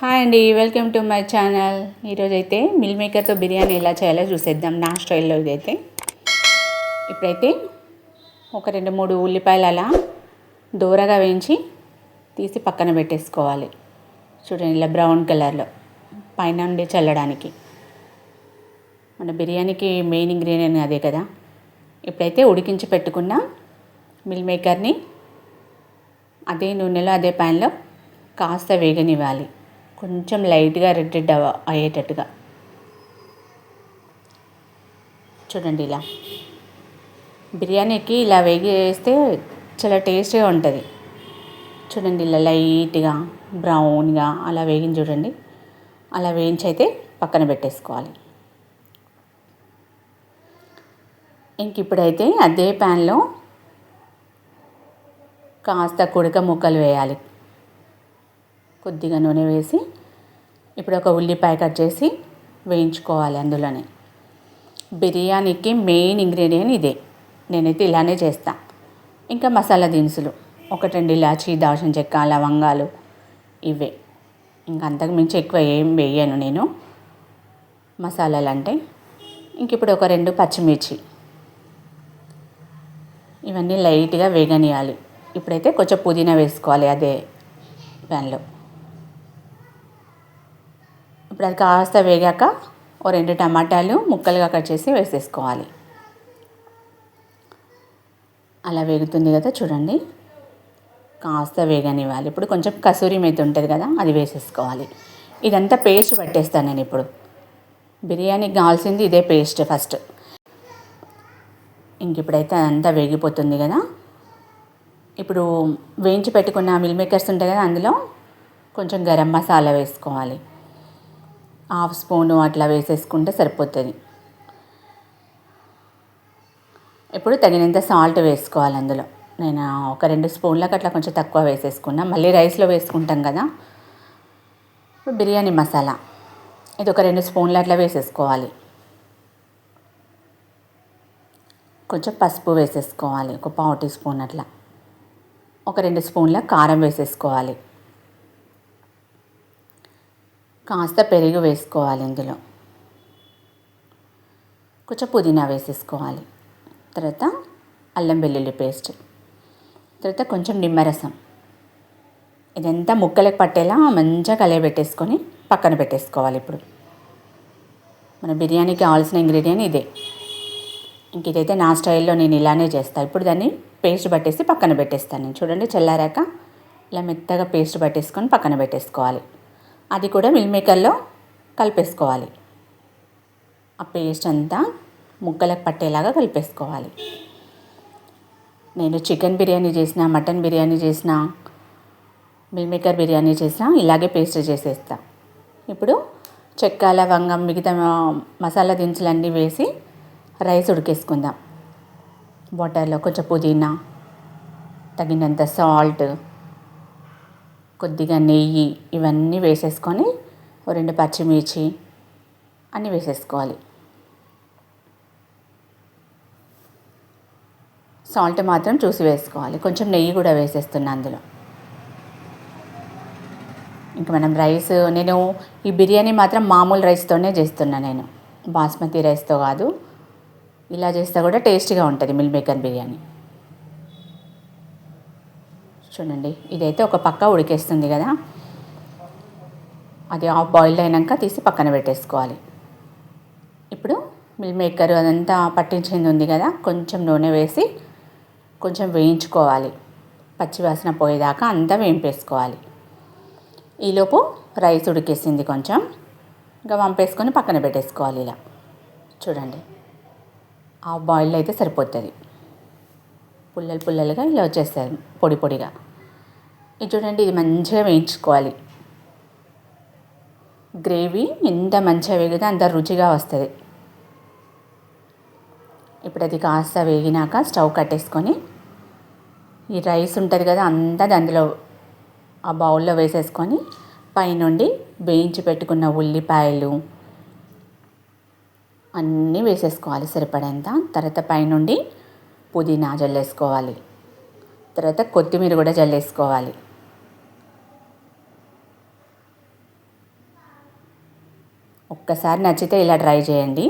Hi అండి welcome to my channel ఈరోజైతే meal మేకర్తో బిర్యానీ ఎలా చేయాలో చూసేద్దాం నా స్టైల్లో ఇదైతే. ఇప్పుడైతే ఒక రెండు మూడు ఉల్లిపాయలు అలా దూరగా వేయించి తీసి పక్కన పెట్టేసుకోవాలి. చూడండి ఇలా బ్రౌన్ కలర్లో పైన నుండి చల్లడానికి. మన బిర్యానీకి మెయిన్ ఇంగ్రీడియంట్ అదే కదా. ఇప్పుడైతే ఉడికించి పెట్టుకున్న మిల్ మేకర్ని అదే నూనెలో అదే ప్యాన్లో కాస్త వేగనివ్వాలి. కొంచెం లైట్గా రెడ్ రెడ్ అయ్యేటట్టుగా. చూడండి ఇలా. బిర్యానీకి ఇలా వేగేస్తే చాలా టేస్టీగా ఉంటుంది. చూడండి ఇలా లైట్గా బ్రౌన్గా అలా వేగిన చూడండి. అలా వేయించి అయితే పక్కన పెట్టేసుకోవాలి. ఇంక ఇప్పుడైతే అదే ప్యాన్లో కాస్త కుడక ముక్కలు వేయాలి. కొద్దిగా నూనె వేసి ఇప్పుడు ఒక ఉల్లిపాయ కట్ చేసి వేయించుకోవాలి అందులోనే. బిర్యానీకి మెయిన్ ఇంగ్రీడియంట్ ఇదే. నేనైతే ఇలానే చేస్తా. ఇంకా మసాలా దినుసులు ఒకటి రెండు ఇలాచి దాల్చిన చెక్క లవంగాలు ఇవే. ఇంకా అంతకు మించి ఎక్కువ ఏం వేయను నేను. మసాలాలు అంటే ఇంక ఇప్పుడు ఒక రెండు పచ్చిమిర్చి. ఇవన్నీ లైట్గా వేగనియాలి. ఇప్పుడైతే కొంచెం పుదీనా వేసుకోవాలి అదే ప్యాన్లో. ఇప్పుడు అది కాస్త వేగాక ఓ రెండు టమాటాలు ముక్కలుగా కట్ చేసి వేసేసుకోవాలి. అలా వేగుతుంది కదా చూడండి. కాస్త వేగనివ్వాలి. ఇప్పుడు కొంచెం కసూరి మేతి ఉంటుంది కదా అది వేసేసుకోవాలి. ఇదంతా పేస్ట్ పట్టేస్తాను నేను ఇప్పుడు. బిర్యానీకి కావాల్సింది ఇదే పేస్ట్ ఫస్ట్. ఇంక ఇప్పుడైతే అదంతా వేగిపోతుంది కదా. ఇప్పుడు వేయించి పెట్టుకున్న మిల్ మేకర్స్ ఉంటాయి కదా అందులో కొంచెం గరం మసాలా వేసుకోవాలి. హాఫ్ స్పూను అట్లా వేసేసుకుంటే సరిపోతుంది. ఇప్పుడు తగినంత సాల్ట్ వేసుకోవాలి అందులో. నేను ఒక రెండు స్పూన్లకు అట్లా కొంచెం తక్కువ వేసేసుకున్నా. మళ్ళీ రైస్లో వేసుకుంటాం కదా. బిర్యానీ మసాలా. ఇది ఒక రెండు స్పూన్లు అట్లా వేసేసుకోవాలి. కొంచెం పసుపు వేసేసుకోవాలి. ఒక పావు టీ స్పూన్ అట్లా. ఒక రెండు స్పూన్ల కారం వేసేసుకోవాలి. కాస్త పెరుగు వేసుకోవాలి ఇందులో. కొంచెం పుదీనా వేసేసుకోవాలి. తర్వాత అల్లం వెల్లుల్లి పేస్ట్. తర్వాత కొంచెం నిమ్మరసం. ఇదంతా ముక్కలకు పట్టేలా మంచిగా కలియబెట్టేసుకొని పక్కన పెట్టేసుకోవాలి ఇప్పుడు. మన బిర్యానీకి కావాల్సిన ఇంగ్రీడియంట్ ఇదే. ఇంక ఇదైతే నా స్టైల్లో నేను ఇలానే చేస్తాను ఇప్పుడు దాన్ని పేస్ట్ పట్టేసి పక్కన పెట్టేస్తాను నేను. చూడండి చల్లారాక ఇలా మెత్తగా పేస్ట్ పట్టేసుకొని పక్కన పెట్టేసుకోవాలి. అది కూడా మిల్ మేకర్లో కలిపేసుకోవాలి. ఆ పేస్ట్ అంతా ముక్కలకు పట్టేలాగా కలిపేసుకోవాలి. నేను చికెన్ బిర్యానీ చేసిన మటన్ బిర్యానీ చేసిన మిల్ మేకర్ బిర్యానీ చేసిన ఇలాగే పేస్ట్ చేసేస్తా. ఇప్పుడు చెక్క లవంగం మిగతా మసాలా దినుసులన్నీ వేసి రైస్ ఉడికేసుకుందాం. వాటర్లో కొంచెం పుదీనా తగినంత సాల్ట్ కొద్దిగా నెయ్యి ఇవన్నీ వేసేసుకొని ఓ రెండు పచ్చిమిర్చి అన్నీ వేసేసుకోవాలి. సాల్ట్ మాత్రం చూసి వేసుకోవాలి. కొంచెం నెయ్యి కూడా వేసేస్తున్నా అందులో. ఇంకా మనం రైస్ నేను ఈ బిర్యానీ మాత్రం మామూలు రైస్తోనే చేస్తున్నా నేను. బాస్మతి రైస్తో కాదు. ఇలా చేస్తే కూడా టేస్టీగా ఉంటుంది మిల్ మేకర్ బిర్యానీ. చూడండి. ఇదైతే ఒక పక్క ఉడికేస్తుంది కదా. అది ఆఫ్ బాయిల్ అయినాక తీసి పక్కన పెట్టేసుకోవాలి. ఇప్పుడు మిల్ మేకర్ అదంతా పట్టించింది ఉంది కదా. కొంచెం నూనె వేసి కొంచెం వేయించుకోవాలి. పచ్చివాసన పోయేదాకా అంతా వేయింపేసుకోవాలి ఈలోపు రైస్ ఉడికేసింది కొంచెం. ఇంకా వంపేసుకొని పక్కన పెట్టేసుకోవాలి ఇలా. చూడండి. ఆ బాయిల్ అయితే సరిపోతుంది. పుల్లలు పుల్లలుగా ఇలా వచ్చేస్తారు పొడి పొడిగా. ఇది చూడండి ఇది మంచిగా వేయించుకోవాలి. గ్రేవీ ఎంత మంచిగా వేగితే అంత రుచిగా వస్తుంది. ఇప్పుడు అది కాస్త వేగినాక స్టవ్ కట్టేసుకొని ఈ రైస్ ఉంటుంది కదా అంతా అందులో ఆ బౌల్లో వేసేసుకొని పైనుండి వేయించి పెట్టుకున్న ఉల్లిపాయలు అన్నీ వేసేసుకోవాలి సరిపడేంత. తర్వాత పైనుండి పుదీనా జల్లేసుకోవాలి. తర్వాత కొత్తిమీర కూడా జల్లేసుకోవాలి. ఒక్కసారి నచ్చితే ఇలా ట్రై చేయండి.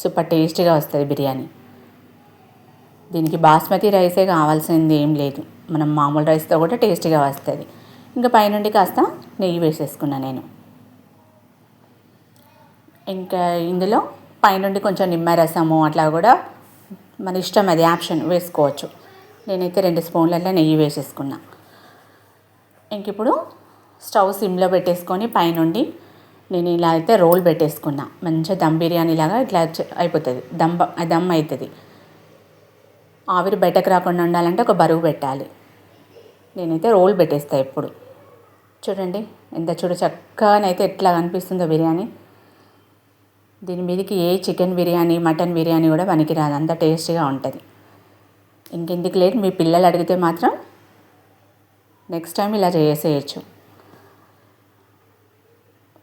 సూపర్ టేస్టీగా వస్తుంది బిర్యానీ. దీనికి బాస్మతి రైసే కావాల్సింది ఏం లేదు. మనం మామూలు రైస్తో కూడా టేస్టీగా వస్తుంది. ఇంకా పైనుండి కాస్త నెయ్యి వేసేసుకున్నా నేను. ఇంకా ఇందులో పైనుండి కొంచెం నిమ్మరసము అట్లా కూడా మన ఇష్టం అది ఆప్షన్ వేసుకోవచ్చు. నేనైతే రెండు స్పూన్లలో నెయ్యి వేసేసుకున్నా. ఇంక ఇప్పుడు స్టవ్ సిమ్లో పెట్టేసుకొని పైనుండి నేను ఇలా అయితే రోల్ పెట్టేసుకున్నా. మంచిగా దమ్ బిర్యానీ లాగా ఇట్లా అయిపోతుంది. దమ్ దమ్ అవుతుంది ఆవిరి బయటకు రాకుండా ఉండాలంటే ఒక బరువు పెట్టాలి. నేనైతే రోల్ పెట్టేస్తా ఎప్పుడు. చూడండి ఎంత చూడ చక్కనైతే ఎట్లా కనిపిస్తుందో బిర్యానీ. దీని మీదకి ఏ చికెన్ బిర్యానీ మటన్ బిర్యానీ కూడా పనికిరాదు. అంత టేస్టీగా ఉంటుంది. ఇంకెందుకు లేదు మీ పిల్లలు అడిగితే మాత్రం నెక్స్ట్ టైం ఇలా చేసేయచ్చు.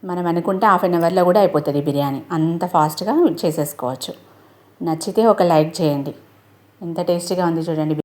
మనం అనుకుంటే హాఫ్ అన్ అవర్లో కూడా అయిపోతుంది బిర్యానీ. అంత ఫాస్ట్గా చేసేసుకోవచ్చు. నచ్చితే ఒక లైక్ చేయండి. ఎంత టేస్టీగా ఉంది చూడండి